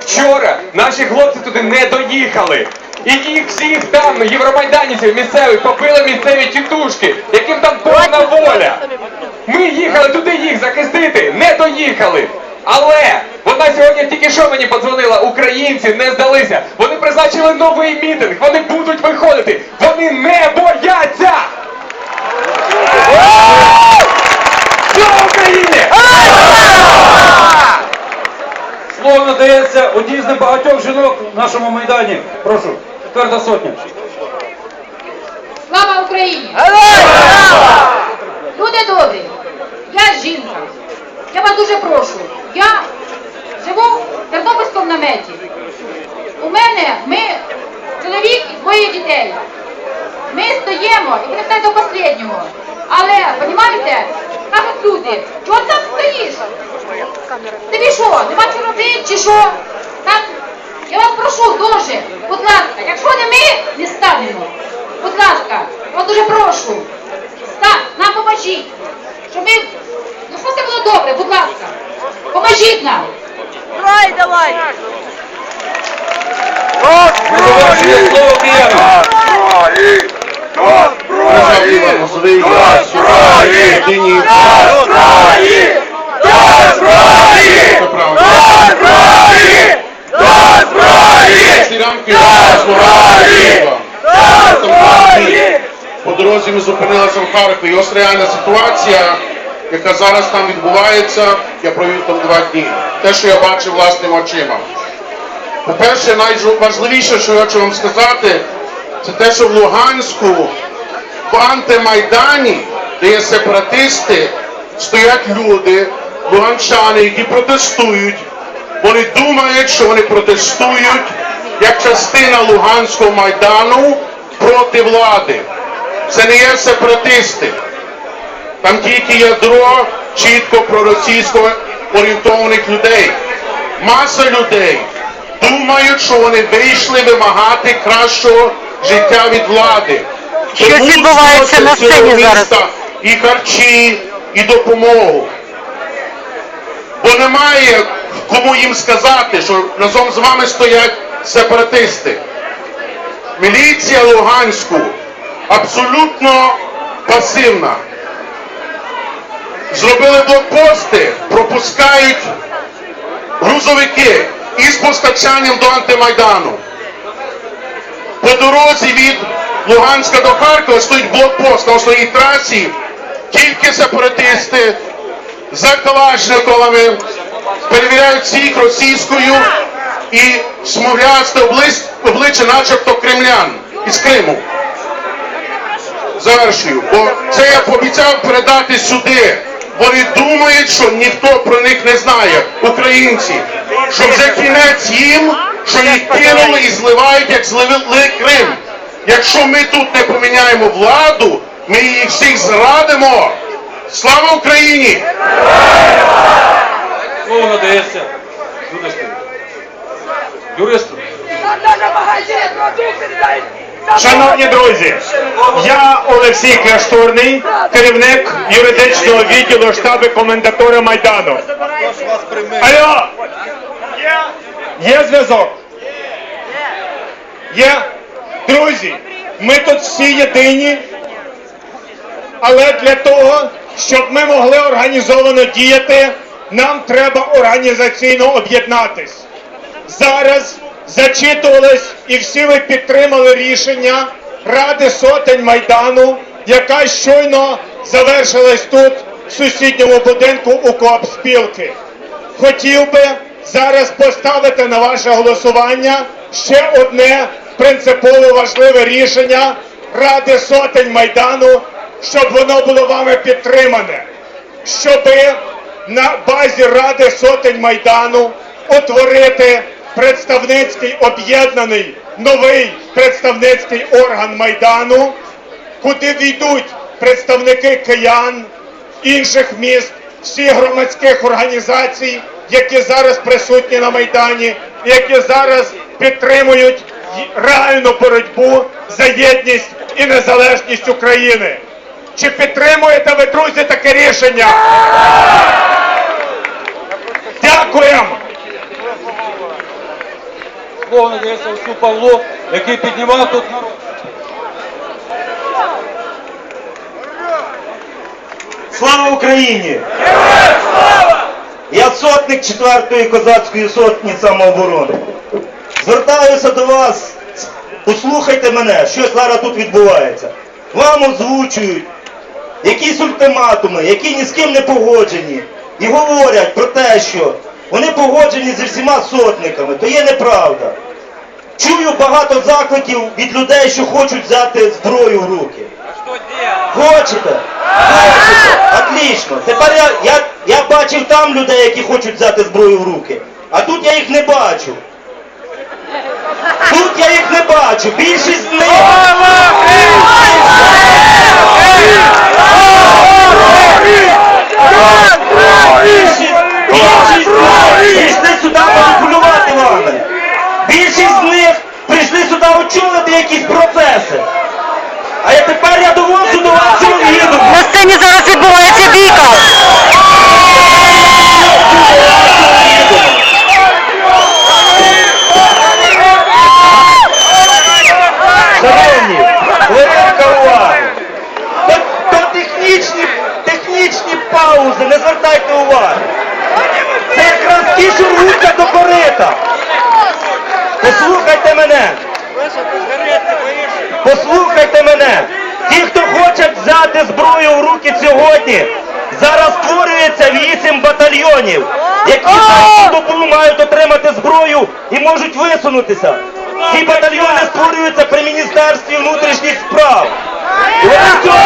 Вчора наші хлопці туди не доїхали. І їх всіх там, євромайданівців місцевих, попили місцеві тітушки, яким там повна воля. Ми їхали туди їх захистити, не доїхали. Але вона сьогодні тільки що мені подзвонила, українці не здалися. Вони призначили новий мітинг, вони будуть виходити, вони не бояться! Слава Україні! Надається одній з небагатьох жінок в нашому майдані. Прошу, тверда сотня. Слава Україні! Люди добрі, я жінка. Я вас дуже прошу. Я живу в Тернопільському наметі. У мене ми чоловік і двоє дітей. Ми стоїмо і будемо так до останнього. Але, розумієте, кажуть люди, чого ти там стоїш? Тобі що, нема чи що? Так? Я вас прошу дуже, будь ласка, якщо не ми не станемо, будь ласка, я вас дуже прошу, ста, нам поможіть, щоб ми, ну що це було добре, будь ласка, поможіть нам. Давай, давай! Завершує слово Кияна. По дорозі ми зупинилися в Харкові. І ось реальна ситуація, яка зараз там відбувається, я провів там два дні. Те, що я бачив власними очима. По-перше, найважливіше, що я хочу вам сказати, це те, що в Луганську, в антимайдані, де є сепаратисти, стоять люди, луганчани, які протестують. Вони думають, що вони протестують як частина Луганського майдану проти влади. Це не є сепаратисти. Там тільки ядро чітко проросійсько орієнтованих людей. Маса людей думають, що вони вийшли вимагати кращого життя від влади. Тому відбувається на сцені зараз. І харчі, і допомогу. Бо немає кому їм сказати, що разом з вами стоять сепаратисти. Міліція Луганську абсолютно пасивна. Зробили блокпости, пропускають грузовики із постачанням до антимайдану. По дорозі від Луганська до Харкова стоїть блокпост на основній трасі, тільки сепаратисти за калашниковими перевіряють всіх російською і облич- обличчя, начебто кремлян із Криму. Завершую, бо це я пообіцяв передати сюди. Вони думають, що ніхто про них не знає, українці, що вже кінець їм, що їх кинули і зливають, як зливали Крим. Якщо ми тут не поміняємо владу, ми їх всіх зрадимо. Слава Україні! Слово надається юристу. Шановні друзі, я Олексій Кляштурний, керівник юридичного відділу штабу комендатури Майдану. Алло! Є, є зв'язок? Є? Друзі, ми тут всі єдині, але для того, щоб ми могли організовано діяти, нам треба організаційно об'єднатись. Зараз зачитувались і всі ви підтримали рішення Ради сотень Майдану, яка щойно завершилась тут, в сусідньому будинку у Коопспілки. Хотів би зараз поставити на ваше голосування ще одне принципово важливе рішення Ради сотень Майдану, щоб воно було вами підтримане щоби на базі Ради сотень Майдану утворити представницький об'єднаний новий представницький орган Майдану, куди війдуть представники киян, інших міст, всіх громадських організацій, які зараз присутні на Майдані, які зараз підтримують реальну боротьбу за єдність і незалежність України. Чи підтримуєте ви, друзі, таке рішення? Дякуємо! Слово надається Осу Павлу, який піднімав тут народ. Слава Україні! Я сотник 4-ї козацької сотні самооборони. Звертаюся до вас, послухайте мене, що зараз тут відбувається. Вам озвучують якісь ультиматуми, які ні з ким не погоджені, і говорять про те, що вони погоджені зі всіма сотниками, то є неправда. Чую багато закликів від людей, що хочуть взяти зброю в руки. Хочете? Хочете? Отлично. Тепер я, я, я бачив там людей, які хочуть взяти зброю в руки. А тут я їх не бачу. Тут я їх не бачу. Більшість з них. Більшість, прийшли сюди маніпулювати вами. Більшість з них прийшли сюди очолити якісь процеси. А я тепер я доводжу до вашого їду. На сцені зараз відбувається бійка. Шановні, хвилинка уваги. То, то технічні, технічні паузи, не звертайте уваги. Це якраз ті, що рвуться до корита. Послухайте мене. Послухайте мене. Ті, хто хоче взяти зброю в руки сьогодні, зараз створюється вісім батальйонів, які за добу мають отримати зброю і можуть висунутися. Ці батальйони створюються при Міністерстві внутрішніх справ. І вони цього